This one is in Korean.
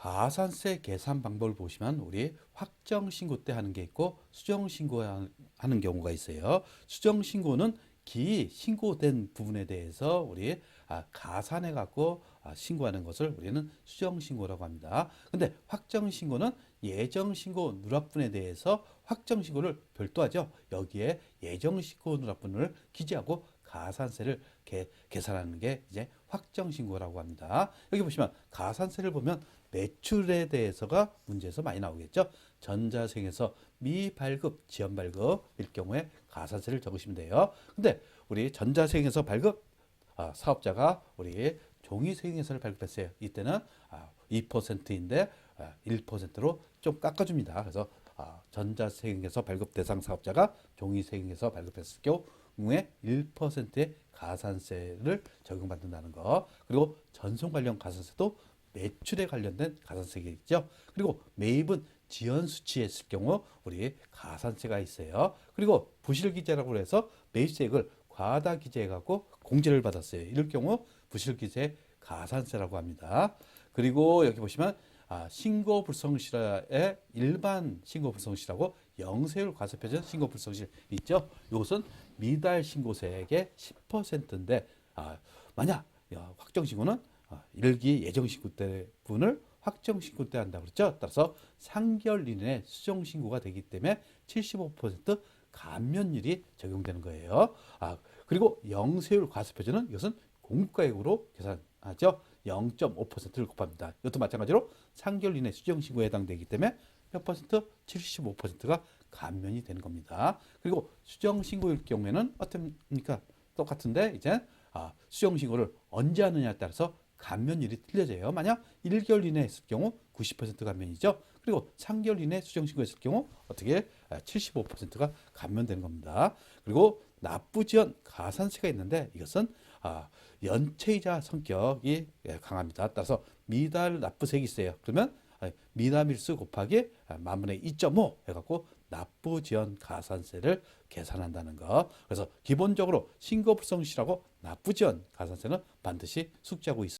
가산세 계산 방법을 보시면 우리 확정 신고 때 하는 게 있고 수정 신고 하는 경우가 있어요. 수정 신고는 기 신고된 부분에 대해서 우리 아, 가산해 갖고 아, 신고하는 것을 우리는 수정 신고라고 합니다. 근데 확정 신고는 예정 신고 누락분에 대해서 확정 신고를 별도 하죠. 여기에 예정 신고 누락분을 기재하고 가산세를 계, 계산하는 게 이제 확정 신고라고 합니다. 여기 보시면 가산세를 보면 매출에 대해서가 문제에서 많이 나오겠죠. 전자생에서 미발급, 지연발급일 경우에 가산세를 적으시면 돼요. 근데 우리 전자생에서 발급 아, 사업자가 우리 종이생에서를 발급했어요. 이때는 아, 2%인데 아, 1%로 좀 깎아줍니다. 그래서 아, 전자생에서 발급 대상 사업자가 종이생에서 발급했을 경우 에 1%의 가산세를 적용받는다는 거. 그리고 전송 관련 가산세도 매출에 관련된 가산세겠죠. 그리고 매입은 지연 수치했을 경우 우리 가산세가 있어요. 그리고 부실 기재라고 해서 매입세액을 과다 기재해 갖고 공제를 받았어요. 이럴 경우 부실 기재 가산세라고 합니다. 그리고 여기 보시면 아, 신고 불성실의 일반 신고 불성실하고 영세율 과세표준 신고 불성실 있죠. 이것은 미달 신고세액의 10%인데 아, 만약 야, 확정 신고는 아, 일기 예정 신고 때 분을 확정 신고 때 한다 그랬죠. 따라서 3개월 이내에 수정 신고가 되기 때문에 75% 감면율이 적용되는 거예요. 아, 그리고 영세율 과세표준은 이것은 공가액으로 계산 하죠. 0.5%를 곱합니다. 이것도 마찬가지로 3개월 이내 수정 신고에 해당되기 때문에 몇 퍼센트? 75%가 감면이 되는 겁니다. 그리고 수정 신고일 경우에는 어떻습니까? 똑같은데 이제 아, 수정 신고를 언제 하느냐에 따라서 감면율이 틀려져요. 만약 1개월 이내에 했을 경우 90% 감면이죠. 그리고 3개월 이내 수정 신고했을 경우 어떻게 75%가 감면되는 겁니다. 그리고 납부 지연 가산세가 있는데 이것은 아, 연체이자 성격이 예, 강합니다. 따라서 미달 납부세액이 있어요. 그러면 아, 미납일수 곱하기 아, 만분의 2.5 해갖고 납부 지연 가산세를 계산한다는 거. 그래서 기본적으로 신고 불성실하고 납부 지연 가산세는 반드시 숙지하고 있습니다.